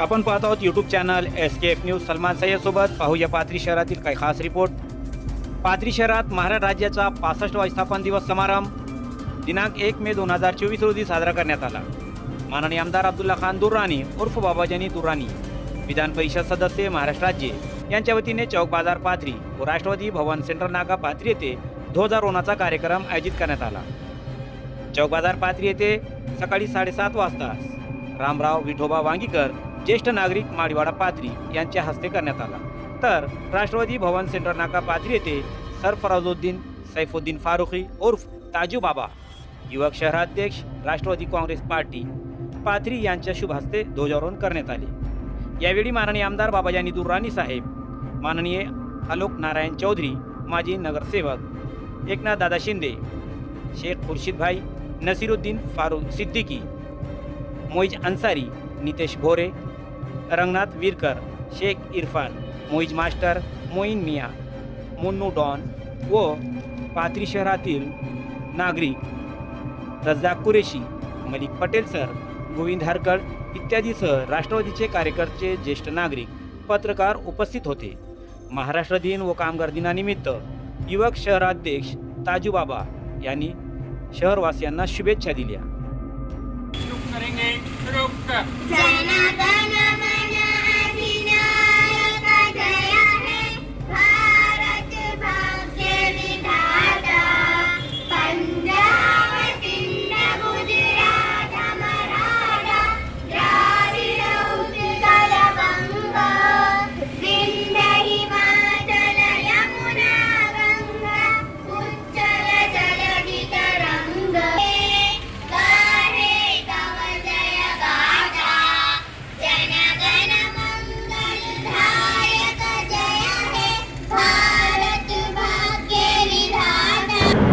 आपण पाहत आहोत YouTube channel S K F news Salman सय्यदसोबत पाहूया पाथरी शहरातील काही खास रिपोर्ट पाथरी शहरात महाराष्ट्र राज्याचा पासष्टवा स्थापन दिवस समारंभ. दिनांक एक मे दोन हजार चोवीस रोजी साजरा करण्यात आला. माननीय आमदार अब्दुल्ला खान दुर्राणी उर्फ बाबाजानी दुर्राणी विधान परिषद सदस्य महाराष्ट्र राज्य. यांच्या वतीने चौक बाजार पाथरी व राष्ट्रवादी भवन सेंटर नागा पाथरी येथे ध्वजारोहणाचा कार्यक्रम आयोजित करण्यात आला. चौक बाजार पाथरी येथे सकाळी साडेसात वाजता रामराव विठोबा वांगीकर ज्येष्ठ नागरिक माडीवाडा पाथरी यांच्या हस्ते करण्यात आला. तर राष्ट्रवादी भवन सेंटर नाका पाथरी येथे सरफराजुद्दीन सैफुद्दीन फारुखी उर्फ ताजू बाबा युवक शहराध्यक्ष राष्ट्रवादी काँग्रेस पार्टी पाथरी यांच्या शुभ हस्ते ध्वजारोहण करण्यात आले. यावेळी माननीय आमदार बाबाजानी दुर्राणी साहेब माननीय आलोक नारायण चौधरी माजी नगरसेवक एकनाथ दादा शिंदे शेख खुर्शीद भाई नसीरुद्दीन फारूक सिद्दीकी मोईज अन्सारी नितेश भोरे रंगनाथ विरकर शेख इरफान मोईज मास्टर मोईन मिया मुन्नू डॉन व पाथरी शहरातील नागरिक रज्जाक कुरेशी मलिक पटेल सर गोविंद हरकड इत्यादीसह राष्ट्रवादीचे कार्यकर्ते ज्येष्ठ नागरिक पत्रकार उपस्थित होते. महाराष्ट्र दिन व कामगार दिनानिमित्त युवक शहराध्यक्ष ताजूबाबा यांनी शहरवासियांना शुभेच्छा दिल्या.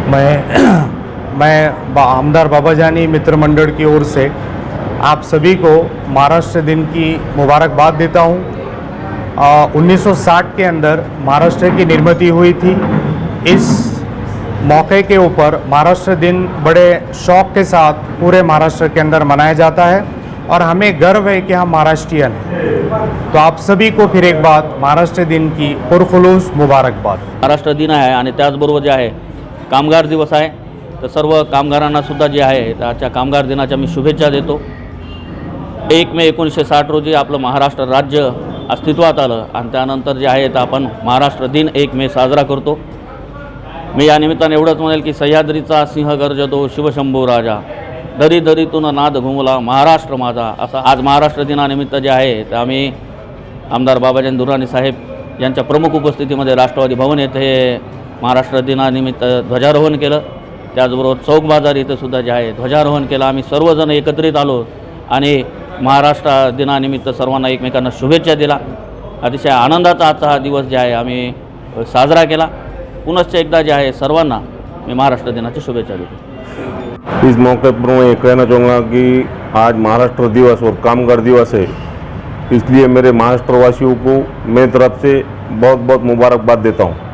मैं मैं बा- बाबा जानी मित्र मंडल की ओर से आप सभी को महाराष्ट्र दिन की मुबारकबाद देता हूँ। आ, 1960 के अंदर महाराष्ट्र की निर्मित हुई थी। इस मौके के ऊपर महाराष्ट्र दिन बड़े शौक के साथ पूरे महाराष्ट्र के अंदर मनाया जाता है और हमें गर्व है कि हम महाराष्ट्रियन हैं। तो आप सभी को फिर एक बात महाराष्ट्र दिन की पुरखुलूस मुबारकबाद। महाराष्ट्र दिन आहे आणि त्याचबरोबर जे कामगार दिवस आहे. तर सर्व कामगारांनासुद्धा जे आहे त्याच्या कामगार दिनाच्या मी शुभेच्छा देतो. एक मे एकोणीसशे साठ रोजी आपलं महाराष्ट्र राज्य अस्तित्वात आलं आणि त्यानंतर जे आहे तर आपण महाराष्ट्र दिन एक मे साजरा करतो. मी या निमित्ताने एवढंच म्हणेल की सह्याद्रीचा सिंह गर्जतो शिवशंभू राजा. दरी दरीतून नाद घुमला महाराष्ट्र माझा. असा आज महाराष्ट्र दिनानिमित्त जे आहे तर आम्ही आमदार बाबाजान दुराणी साहेब यांच्या प्रमुख उपस्थितीमध्ये राष्ट्रवादी भवन येथे महाराष्ट्र दिनानिमित्त ध्वजारोहण केलं. त्याचबरोबर चौक बाजार इथं सुद्धा जे आहे ध्वजारोहण केलं. आम्ही सर्वजण एकत्रित आलो आणि महाराष्ट्र दिनानिमित्त सर्वांना एकमेकांना शुभेच्छा दिला. अतिशय आनंदाचा आजचा हा दिवस जे आहे आम्ही साजरा केला. पुनश्च एकदा जे आहे सर्वांना मी महाराष्ट्र दिनाची शुभेच्छा देतो. इस मौके पर मैं ये कहना चाहूँगा कि आज महाराष्ट्र दिवस और कामगार दिवस है। इसलिए मेरे महाराष्ट्रवासियों को मेरी तरफ से बहुत बहुत मुबारकबाद देता हूँ।